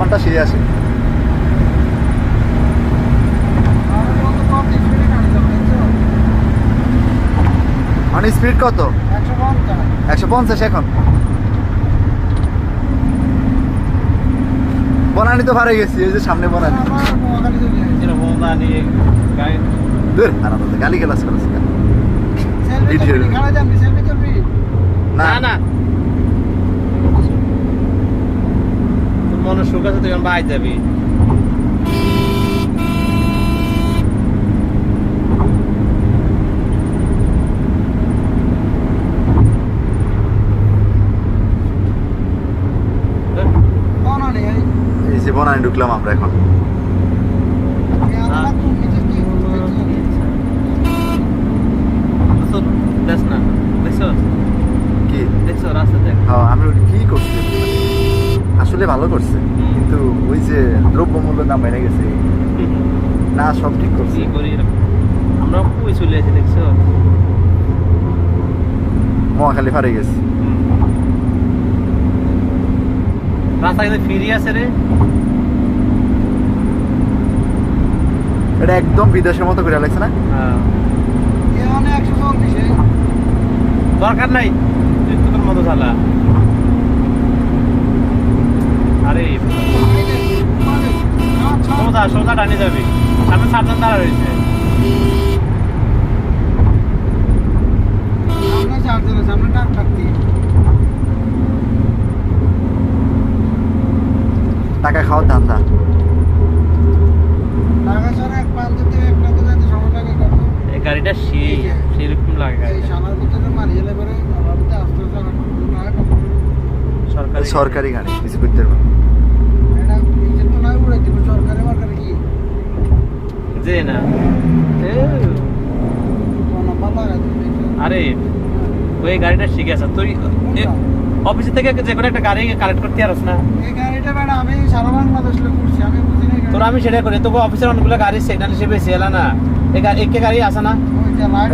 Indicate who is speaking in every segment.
Speaker 1: ঘণ্টা সেই আসে। মানে স্পিড কত? একশো পঞ্চাশ এখন। বনানি তো ভাড়া গেছি এই যে সামনে বনানি। দূর আনন্দ গালি গেলাস করেছে
Speaker 2: না না। মনে সুখ আছে তুই এখন বাইর যাবি
Speaker 1: এই যে ঢুকলাম আমরা এখন।
Speaker 2: না। দেখছ?
Speaker 1: কি?
Speaker 2: দেখছ রাস্তা দেখ।
Speaker 1: হ্যাঁ আমি কি করছি? আসলে ভালো করছে। কিন্তু ওই যে দ্রব্যমূল্য দাম বেড়ে গেছে না সব ঠিক করছে?
Speaker 2: আমরা কই চলে আছি দেখছ?
Speaker 1: মহাখালী ফারে গেছে।
Speaker 2: রাস্তা কিন্তু ফিরি আছে রে।
Speaker 1: এটা একদম বিদেশের মতো করে লাগছে না?
Speaker 2: হ্যাঁ। দরকার নাই। তোর মতো চালা আরে সোজা সোজা টানি যাবি। সামনে সাতজন দাঁড়া রয়েছে।
Speaker 1: টাকা খাওয়ার ধান্দা।
Speaker 2: এই গাড়িটা সেই সেরকম লাগে। সরকারি
Speaker 1: সরকারি গাড়ি কিছু করতে পারব
Speaker 2: যে না আরে ওই গাড়িটা শিখে আছে। তুই অফিস থেকে যে কোনো একটা গাড়ি কালেক্ট করতে পারস না।
Speaker 3: এই গাড়িটা ম্যাডাম আমি সারা বাংলাদেশ লোক ঘুরছি আমি বুঝি না
Speaker 2: তোর
Speaker 3: গাড়ি-
Speaker 2: আমি সেটা করি। তোকে অফিসের অনেকগুলো গাড়ি সিগন্যাল হিসেবে এলা না। এই গা- একে গাড়ি আছে না?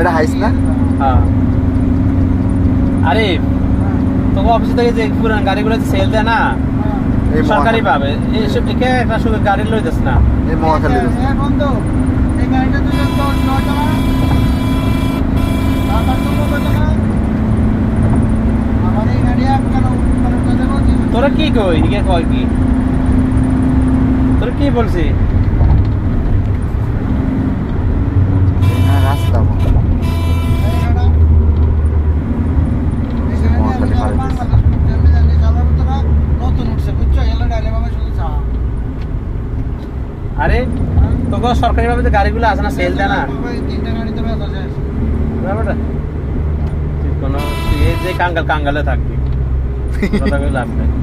Speaker 1: এটা হাইস?
Speaker 2: হ্যাঁ। আরে তোকে অফিস থেকে যে পুরান গাড়িগুলো সেল দেয় না সরকারি পাবে এইসব একটা শুধু গাড়ি লই দিস না।
Speaker 1: এই মহাখালী।
Speaker 3: বন্ধু এই গাড়িটা নয় টাকা।
Speaker 2: তোরা কি কই? এদিকে কয় কি? তোরা কি বলছি
Speaker 1: হ্যাঁ রাস্তা
Speaker 3: এই ম্যাডাম এই গাড়ি
Speaker 1: মহাখালী
Speaker 3: আমি সারা
Speaker 1: পার হয়েছে।
Speaker 3: বাংলাদেশ ঘুরছি আমি জানি চালার ভিতরে নতুন উঠছে বুঝছ এলো ডাইলে আমি শুধু চা
Speaker 2: আরে, তোকে সরকারি ভাবে যে গাড়িগুলো আছে না সেল দেয় না।
Speaker 3: তো
Speaker 2: যে কাঙ্গাল, কাঙ্গালে থাকবি। লাভ নেই।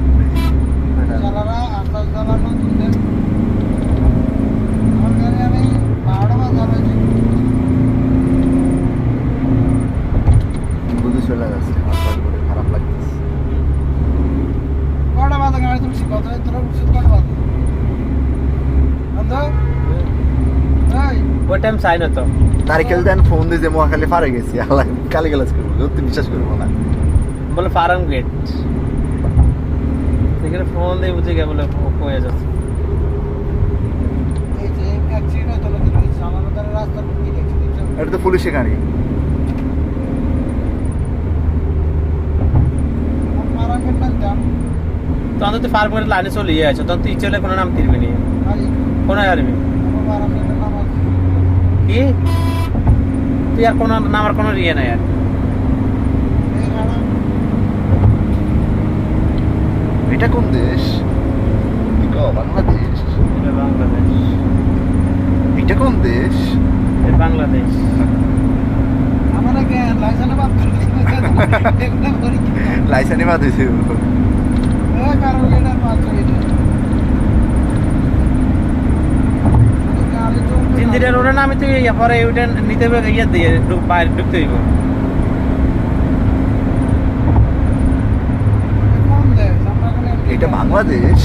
Speaker 3: আমি বারোটা বাজার হয়েছে
Speaker 1: বুঝে চলে যাচ্ছে আমার পায়ে পড়ে খারাপ লাগতেছে
Speaker 3: কটা বাজে গাড়ি তুলছি কত তোরা উঠছিস কটা বাজে বন্ধু এই
Speaker 2: ওই টাইম চাই না তো।
Speaker 1: তারিখেল দেন ফোন দিয়ে যে মহাখালী ফারে গেছি আল্লাহ কালি গালাজ করব সত্যি বিশ্বাস করব না।
Speaker 2: বলে ফার্ম গেট সেখানে ফোন দিয়ে বুঝে গে বলে হয়ে যাচ্ছে।
Speaker 1: এটা তো পুলিশের গাড়ি।
Speaker 2: তখন তো তুই ফার্ম গেটের লাইনে চলে গিয়ে আছো তখন তুই চলে কোনো নাম তিরবি নি। কোনো আরবি
Speaker 3: আমার মারা গেলাম নাম আছে
Speaker 2: কি? তুই আর কোনো নামার কোনো ইয়ে নাই আর
Speaker 1: এটা কোন দেশ? বাংলাদেশ?
Speaker 2: এটা বাংলাদেশ।
Speaker 1: এটা কোন দেশ?
Speaker 2: এটা বাংলাদেশ।
Speaker 3: আমার আগে লাইসেন্স বাদ
Speaker 1: লাইসেন্সে বাদ হয়েছে
Speaker 3: কারণ এটা পাঁচ এটা গাড়ি তো
Speaker 2: ওরা না আমি তুই ইয়ে পরে ওইটা নিতে হবে ইয়ে দিয়ে বাইরে ঢুকতে হইব।
Speaker 1: এটা বাংলাদেশ।